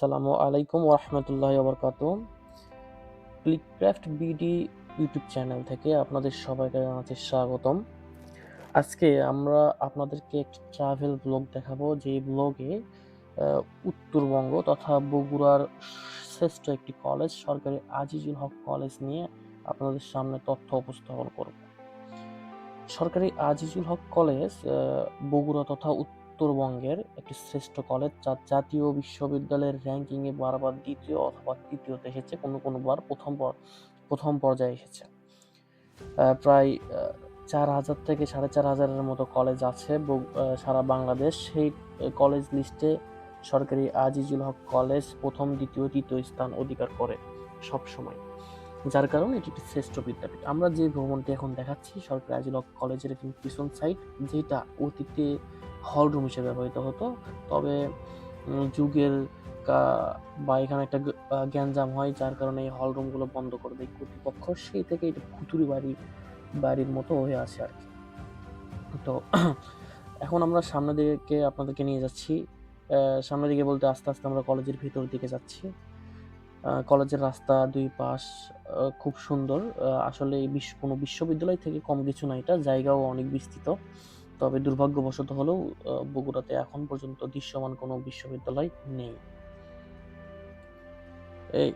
আসসালামু আলাইকুম ওরহমতুল্লাহ বরকাত ক্লিকক্রাফট বিডি ইউটিউব চ্যানেল থেকে আপনাদের সবাইকে জানাচ্ছি স্বাগতম। আজকে আমরা আপনাদেরকে একটি ট্রাভেল ব্লগ দেখাবো, যে ব্লগে উত্তরবঙ্গ তথা বগুড়ার শ্রেষ্ঠ একটি কলেজ সরকারি আজিজুল হক কলেজ নিয়ে আপনাদের সামনে তথ্য উপস্থাপন করব। সরকারি আজিজুল হক কলেজ বগুড়া তথা উত্তরবঙ্গের একটি শ্রেষ্ঠ কলেজ যা জাতীয় বিশ্ববিদ্যালয়ের র্যাঙ্কিংয়ে বারবার দ্বিতীয় অথবা তৃতীয়তে এসেছে, কোনো কোনোবার প্রথম পর- প্রথম পর্যায়ে এসেছে। প্রায় চার হাজার থেকে সাড়ে চার হাজারের মতো কলেজ আছে সারা বাংলাদেশ। সেই কলেজ লিস্টে সরকারি আজিজুল হক কলেজ প্রথম, দ্বিতীয়, তৃতীয় স্থান অধিকার করে সব সময় যার কারণে এটি একটি শ্রেষ্ঠ বিদ্যাপীঠ। আমরা যে ভ্রমণটি এখন দেখাচ্ছি, সরকারি আজিজুল হক কলেজের একটি পিছন সাইট যেটা অতীতে হল রুম হিসেবে ব্যবহৃত হতো। তবে যুগের বা এখানে একটা গ্যাঞ্জাম হয়, যার কারণে এই হল রুমগুলো বন্ধ করে দেয় কর্তৃপক্ষ। সেই থেকে এটা ভুতুরি বাড়ি, বাড়ির মতো হয়ে আছে আর কি। তো, এখন আমরা সামনের দিকে আপনাদেরকে নিয়ে যাচ্ছি। সামনের দিকে বলতে আস্তে আস্তে আমরা কলেজের ভিতর দিকে যাচ্ছি। কলেজের রাস্তা দুই পাশ খুব সুন্দর। আসলে বিশ্ব কোনো বিশ্ববিদ্যালয় থেকে কম কিছু না এটা, জায়গাও অনেক বিস্তৃত। তবে দুর্ভাগ্যবশত হলেও বগুড়াতে এখন পর্যন্ত দৃশ্যমান কোনো বিশ্ববিদ্যালয় নেই।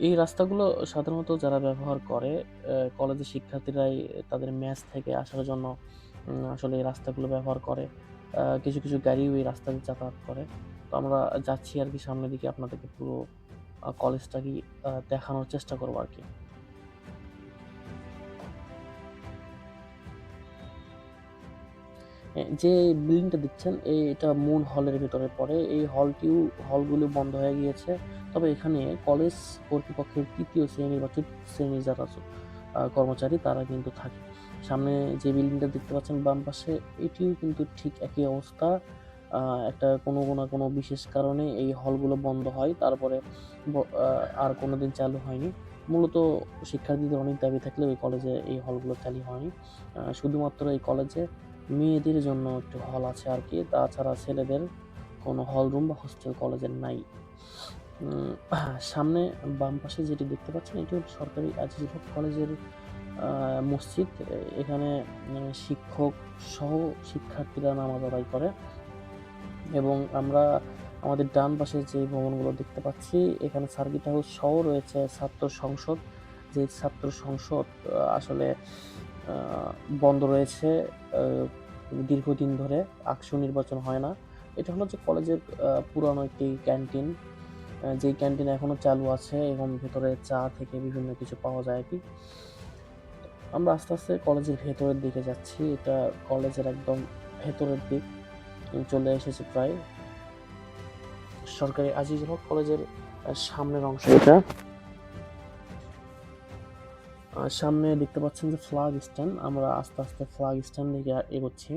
এই রাস্তাগুলো সাধারণত যারা ব্যবহার করে কলেজের শিক্ষার্থীরাই তাদের ম্যাচ থেকে আসার জন্য আসলে এই রাস্তাগুলো ব্যবহার করে। কিছু কিছু গাড়িও এই রাস্তা দিয়ে যাতায়াত করে। তো আমরা যাচ্ছি আর কি সামনের দিকে আপনাদেরকে পুরো কলেজটা কি দেখানোর চেষ্টা করব আর কি। যে বিল্ডিংটা দেখছেন এই এটা মূল হলের ভিতরে পড়ে। এই হলটিও হলগুলো বন্ধ হয়ে গিয়েছে। তবে এখানে কলেজ কর্তৃপক্ষের তৃতীয় শ্রেণি বা চতুর্থ শ্রেণির যারা কর্মচারী, তারা কিন্তু থাকে। সামনে যে বিল্ডিংটা দেখতে পাচ্ছেন, বাম পাশে, এটিও কিন্তু ঠিক একই অবস্থা। একটা কোনো না কোনো বিশেষ কারণে এই হলগুলো বন্ধ হয়। তারপরে আর কোনোদিন চালু হয়নি। মূলত শিক্ষার্থীদের অনেক দাবি থাকলেও এই কলেজে এই হলগুলো চালু হয়নি। শুধুমাত্র এই কলেজে মেয়েদের জন্য একটু হল আছে আর কি। তাছাড়া ছেলেদের কোনো হল রুম বা হোস্টেল কলেজের নাই। সামনে বাম পাশে যেটি দেখতে পাচ্ছেন, এটি হলো সরকারি আজিজুল হক কলেজের মসজিদ। এখানে শিক্ষক সহ শিক্ষার্থীরা নামাজ আদায় করে। এবং আমরা আমাদের ডান পাশে যে ভবনগুলো দেখতে পাচ্ছি, এখানে সার্কিট হাউস সহ রয়েছে ছাত্র সংসদ। যে ছাত্র সংসদ আসলে বন্ধ রয়েছে দীর্ঘদিন ধরে, আকসু নির্বাচন হয় না। এটা হলো যে কলেজের পুরানো একটি ক্যান্টিন যেই ক্যান্টিন এখনও চালু আছে এবং ভেতরে চা থেকে বিভিন্ন কিছু পাওয়া যায় কি। আমরা আস্তে আস্তে কলেজের ভেতরের দিকে যাচ্ছি, এটা কলেজের একদম ভেতরের দিক, চলে এসেছে প্রায়। সরকারি আজিজুল হক কলেজের সামনের অংশ। এটা সামনে দেখতে পাচ্ছেন যে ফ্ল্যাগ স্ট্যান্ড আমরা আস্তে আস্তে ফ্ল্যাগ স্ট্যান্ড দিকে এগোচ্ছি।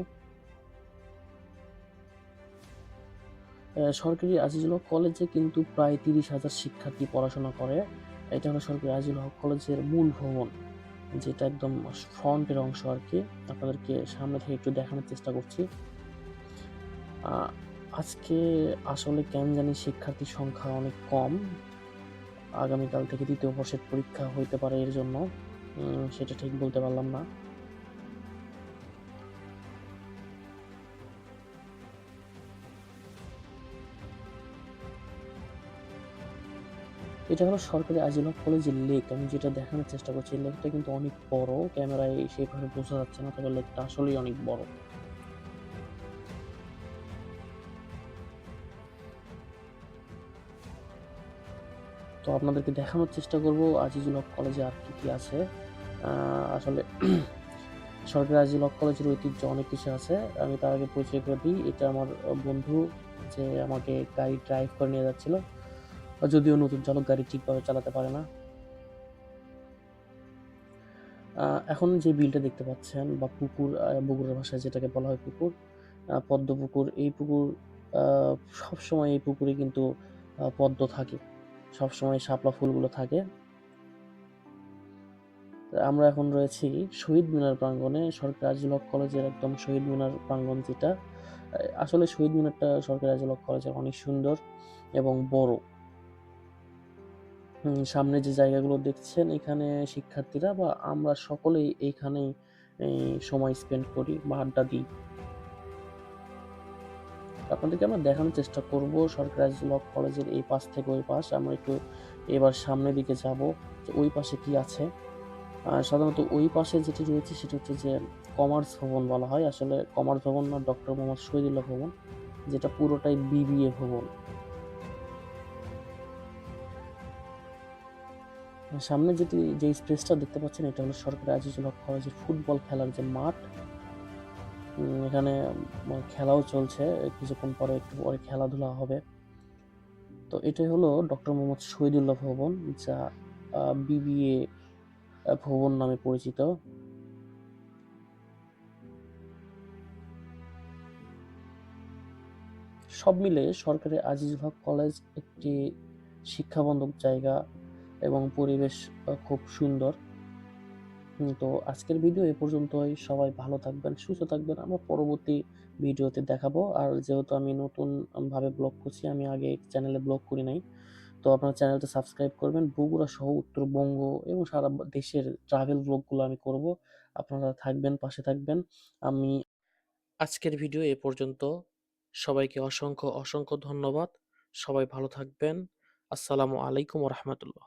সরকারি আজিজুল হক কলেজে কিন্তু প্রায় তিরিশ হাজার শিক্ষার্থী পড়াশোনা করে। এটা হলো সরকারি আজিজুল হক কলেজের মূল ভবন, যেটা একদম ফ্রন্টের অংশ আর কি। আপনাদেরকে সামনে থেকে একটু দেখানোর চেষ্টা করছি। আজকে আসলে কেন জানি শিক্ষার্থীর সংখ্যা অনেক কম। আগামীকাল থেকে দ্বিতীয় বর্ষের পরীক্ষা হইতে পারে এর জন্য। সেটা ঠিক বলতে পারলাম না। এটা হলো সরকারি হক কলেজের লেক। আমি যেটা দেখানোর চেষ্টা করছি লেকটা কিন্তু অনেক বড়। ক্যামেরায় সেইভাবে বোঝা যাচ্ছে না, তবে লেকটা আসলেই অনেক বড়। তো আপনাদেরকে দেখানোর চেষ্টা করব, আজিজুল হক কলেজে আর কি কি আছে। আসলে সরকারি আজিজুল হক কলেজের ঐতিহ্য অনেক কিছু আছে। আমি তার আগে পরিচয় করে দিই, এটা আমার বন্ধু যে আমাকে গাড়ি ড্রাইভ করে নিয়ে যাচ্ছিল। যদিও নতুন চালক, গাড়ি ঠিকভাবে চালাতে পারে না। এখন যে বিলটা দেখতে পাচ্ছেন, বা পুকুর বগুড়ার ভাষায় যেটাকে বলা হয় পুকুর পদ্ম পুকুর, এই পুকুর সবসময় এই পুকুরে কিন্তু পদ্ম থাকে। সবসময় শাপলা ফুলগুলো থাকে। আমরা এখন রয়েছি শহীদ মিনার প্রাঙ্গণে সরকার আজিজুল হক কলেজের একদম শহীদ মিনার প্রাঙ্গণ যেটা আসলে শহীদ মিনারটা সরকার আজিজুল হক কলেজের অনেক সুন্দর এবং বড় সামনে যে জায়গাগুলো দেখছেন, এখানে শিক্ষার্থীরা বা আমরা সকলেই এইখানেই এই সময় স্পেন্ড করি বা আড্ডা দিই। আপনাদেরকে আমরা দেখানোর চেষ্টা করব সরকার আজিজুল কলেজের এই পাশ থেকে ওই পাশ। আমরা একটু এবার সামনের দিকে যাব ওই পাশে কি আছে। সাধারণত ওই পাশে যেটি রয়েছে সেটি হচ্ছে যে কমার্স ভবন বলা হয়। আসলে কমার্স ভবন না, ডক্টর মোহাম্মদ শহীদুল্লাহ ভবন, যেটা পুরোটাই বিবিএ ভবন। সামনে যেটি, যে স্পেসটা দেখতে পাচ্ছেন, এটা হলো সরকারি আজিজুল হক কলেজের ফুটবল খেলার যে মাঠ। এখানে খেলাও চলছে। কিছুক্ষণ পরে একটু পরে খেলাধুলা হবে। তো এটাই হলো ডক্টর মোহাম্মদ শহীদুল্লাহ ভবন, যা বিবিএ ভবন নামে পরিচিত। সব মিলে সরকারি আজিজুল হক কলেজ একটি শিক্ষাবন্ধক জায়গা এবং পরিবেশ খুব সুন্দর। তো আজকের ভিডিও এ পর্যন্তই। সবাই ভালো থাকবেন, সুস্থ থাকবেন। আমরা পরবর্তী ভিডিওতে দেখাবো। আর যেহেতু আমি নতুন ভাবে ব্লগ করছি, আমি আগে চ্যানেলে ব্লগ করি নাই। তো আপনার চ্যানেলটা সাবস্ক্রাইব করবেন। বগুড়া সহ উত্তরবঙ্গ এবং সারা দেশের ট্রাভেল ব্লগগুলো আমি করব। আপনারা থাকবেন, পাশে থাকবেন। আমি আজকের ভিডিও এ পর্যন্ত। সবাইকে অসংখ্য, অসংখ্য ধন্যবাদ। সবাই ভালো থাকবেন। আসসালামু আলাইকুম রাহমাতুল্লাহ।